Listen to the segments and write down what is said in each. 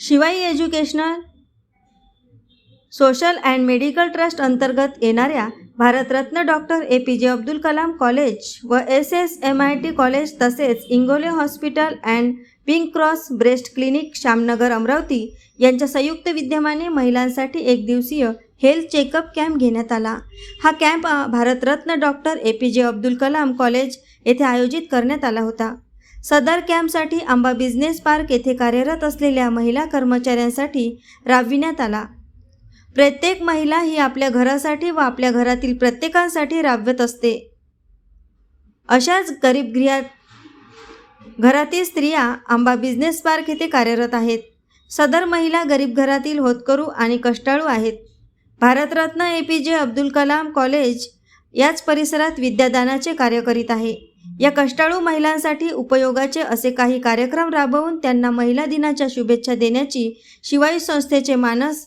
Shivai educational social and medical trust अंतर्गत येणाऱ्या Bharat Ratna doctor A P J Abdul Kalam college व S S M I T college तसेच Ingole hospital and pink cross breast clinic Shyamnagar Amravati यांच्या संयुक्त विद्यमाने महिलांसाठी एक दिवसीय हेल्थ चेकअप कॅम्प घेण्यात आला. हा camp Bharat Ratna doctor A P J Abdul Kalam college येथे आयोजित करण्यात आला होता. सदर कॅम्पसाठी आंबा बिझनेस पार्क येथे कार्यरत असलेल्या महिला कर्मचाऱ्यांसाठी राबविण्यात आला. प्रत्येक महिला ही आपल्या घरासाठी व आपल्या घरातील प्रत्येकासाठी राबवत असते. अशाच गरीब गृहात घरातील स्त्रिया आंबा बिझनेस पार्क येथे कार्यरत आहेत. सदर महिला गरीब घरातील होतकरू आणि कष्टाळू आहेत. भारतरत्न ए P J Abdul Kalam college याच परिसरात विद्यादानाचे कार्य करीत आहे. या कष्टाळू महिलांसाठी उपयोगाचे असे काही कार्यक्रम राबवून त्यांना महिला दिनाच्या शुभेच्छा देण्याची शिवाई संस्थेचे मानस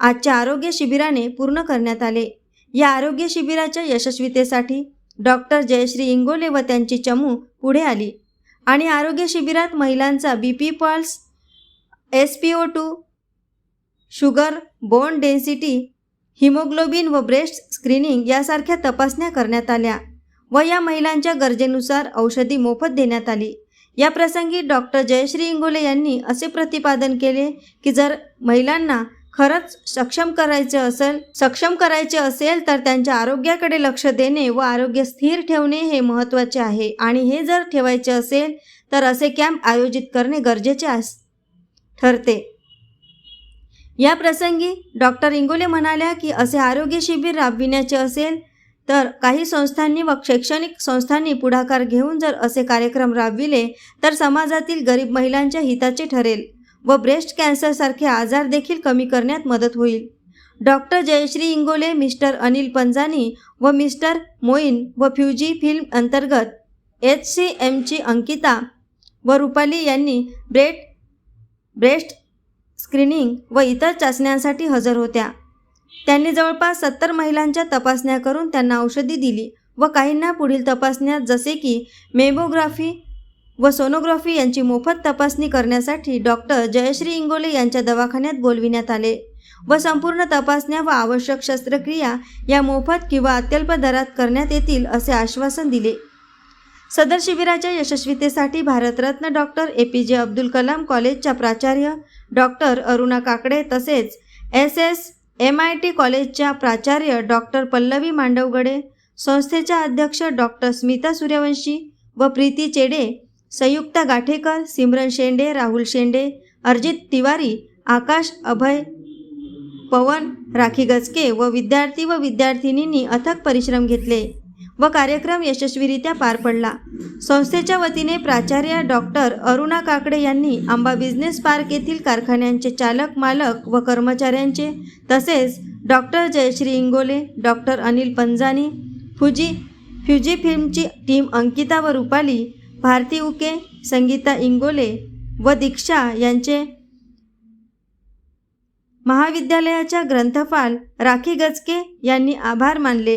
आजच्या आरोग्य शिबिराने पूर्ण करण्यात आले. या आरोग्य शिबिराच्या यशस्वीतेसाठी डॉक्टर जयश्री इंगोले व त्यांची चमू पुढे आली आणि आरोग्य शिबिरात महिलांचा B P pulse S P O two sugar bone density haemoglobin व ब्रेस्ट स्क्रीनिंग यासारख्या तपासण्या करण्यात आल्या. व या महिलांच्या गरजेनुसार औषधी मोफत देण्यात आली. या प्रसंगी डॉक्टर जयश्री इंगोले यांनी असे प्रतिपादन केले की जर महिलांना खरंच सक्षम करायचे असेल सक्षम करायचे असेल तर त्यांच्या आरोग्याकडे लक्ष देणे व आरोग्य स्थिर ठेवणे हे महत्त्वाचे आहे. आणि हे जर ठेवायचे असेल तर असे कॅम्प आयोजित करणे गरजेचे अस ठरते. या प्रसंगी डॉक्टर इंगोले म्हणाल्या की असे आरोग्य शिबिर राबविण्याचे असेल तर काही संस्थांनी व शैक्षणिक संस्थांनी पुढाकार घेऊन जर असे कार्यक्रम राबविले तर समाजातील गरीब महिलांच्या हिताचे ठरेल व ब्रेस्ट कॅन्सरसारखे आजार देखील कमी करण्यात मदत होईल. डॉक्टर जयश्री इंगोले मिस्टर अनिल पंजानी व मिस्टर मोईन व फ्युजी फिल्म अंतर्गत एच सी एमची अंकिता व रुपाली यांनी ब्रेट ब्रेस्ट स्क्रीनिंग व इतर चाचण्यांसाठी हजर होत्या. त्यांनी जवळपास सत्तर महिलांच्या तपासण्या करून त्यांना औषधी दिली व काहींना पुढील तपासण्यात जसे की मेमोग्राफी व सोनोग्राफी यांची मोफत तपासणी करण्यासाठी डॉक्टर जयश्री इंगोले यांच्या दवाखान्यात बोलविण्यात आले व संपूर्ण तपासण्या व आवश्यक शस्त्रक्रिया या मोफत किंवा अत्यल्प दरात करण्यात येतील असे आश्वासन दिले. सदर शिबिराच्या यशस्वीतेसाठी Bharat Ratna doctor A P J Abdul Kalam कॉलेजच्या प्राचार्य डॉक्टर अरुणा काकडे तसेच S S M I T कॉलेजच्या प्राचार्य डॉक्टर पल्लवी मांडवगडे संस्थेच्या अध्यक्ष डॉक्टर स्मिता सूर्यवंशी व प्रीती चेडे संयुक्ता गाठेकर सिमरन शेंडे राहुल शेंडे अर्जित तिवारी आकाश अभय पवन राखी गचके व विद्यार्थी व विद्यार्थिनींनी अथक परिश्रम घेतले. व कार्यक्रम यशस्वीरित्या पार पडला. संस्थेच्या वतीने प्राचार्य डॉक्टर अरुणा काकडे यांनी आंबा बिझनेस पार्क येथील कारखान्यांचे चालक मालक व कर्मचाऱ्यांचे तसेच doctor Jayashree Ingole doctor Anil Panjani Fuji Fuji फिल्मची team Ankita व रुपाली भारती उके संगीता इंगोले व दीक्षा यांचे महाविद्यालयाच्या ग्रंथपाल राखी गजके यांनी आभार मानले.